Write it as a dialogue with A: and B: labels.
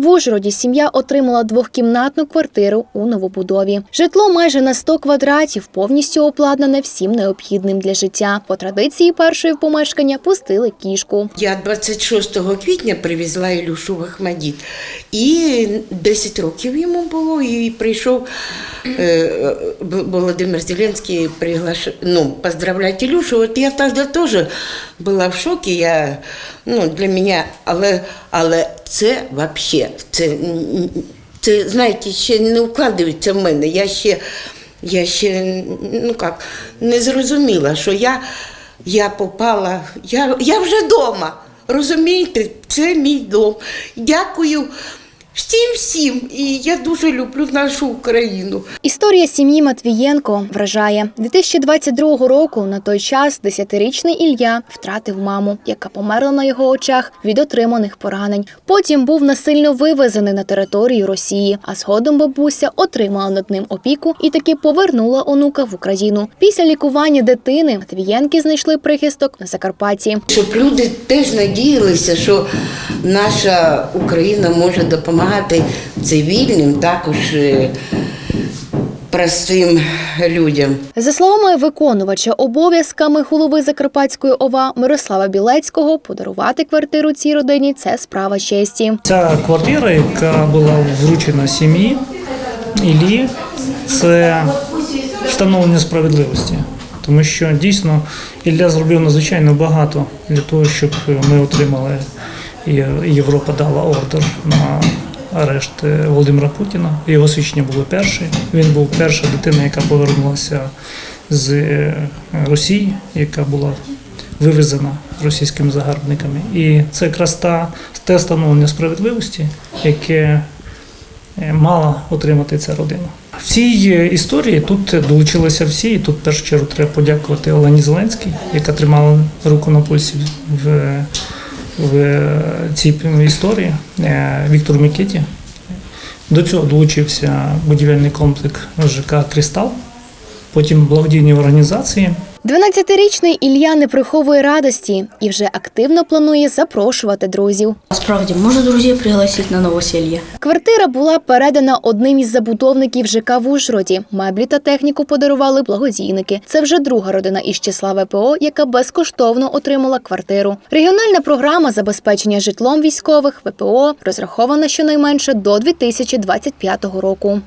A: В Ужгороді сім'я отримала двохкімнатну квартиру у новобудові. Житло майже на 100 квадратів, повністю обладнане всім необхідним для життя. По традиції першої в помешкання пустили кішку.
B: Я 26 квітня привезла Ілюшу в Ахмадіт. І 10 років йому було, і прийшов е, Володимир Зеленський приглаш... ну, поздравляти Ілюшу. От я тоді теж була в шокі. Я, ну, для мене, але, але це взагалі, це, це, знаєте, ще не вкладається в мене. Я ще, я ще ну як, не зрозуміла, що я, я попала, я, я вже вдома. Розумієте, це мій дом. Дякую всім всім. І я дуже люблю нашу Україну.
A: Історія сім'ї Матвієнко вражає 2022 року. На той час 10-річний Ілля втратив маму, яка померла на його очах від отриманих поранень. Потім був насильно вивезений на територію Росії. А згодом бабуся отримала над ним опіку і таки повернула онука в Україну. Після лікування дитини Матвієнки знайшли прихисток на Закарпатті.
B: Щоб люди теж надіялися, що наша Україна може допомагати цивільним, також е, простим людям.
A: За словами виконувача обов'язками голови Закарпатської ОВА Мирослава Білецького, подарувати квартиру цій родині це справа честі.
C: Ця квартира, яка була вручена сім'ї Іллі, це встановлення справедливості. Тому що дійсно Ілля зробив надзвичайно багато для того, щоб ми отримали і Європа дала ордер на арешт Володимира Путіна. Його свідчення було перше. Він був перша дитина, яка повернулася з е, Росії, яка була вивезена російськими загарбниками. І це якраз та, те встановлення справедливості, яке е, мала отримати ця родина. В цій е, історії тут долучилися всі, і тут в першу чергу треба подякувати Олені Зеленській, яка тримала руку на пульсі в, в цій історії, Віктор Віктору Мікеті. До цього долучився будівельний комплекс ЖК Кристал, потім благодійні організації.
A: 12-річний Ілля не приховує радості і вже активно планує запрошувати друзів.
D: Справді, можно друзей пригласить на новоселье.
A: Квартира була передана одним із забудовників ЖК в Ужгороді. Меблі та техніку подарували благодійники. Це вже друга родина із числа ВПО, яка безкоштовно отримала квартиру. Регіональна програма забезпечення житлом військових ВПО розрахована щонайменше до 2025 року.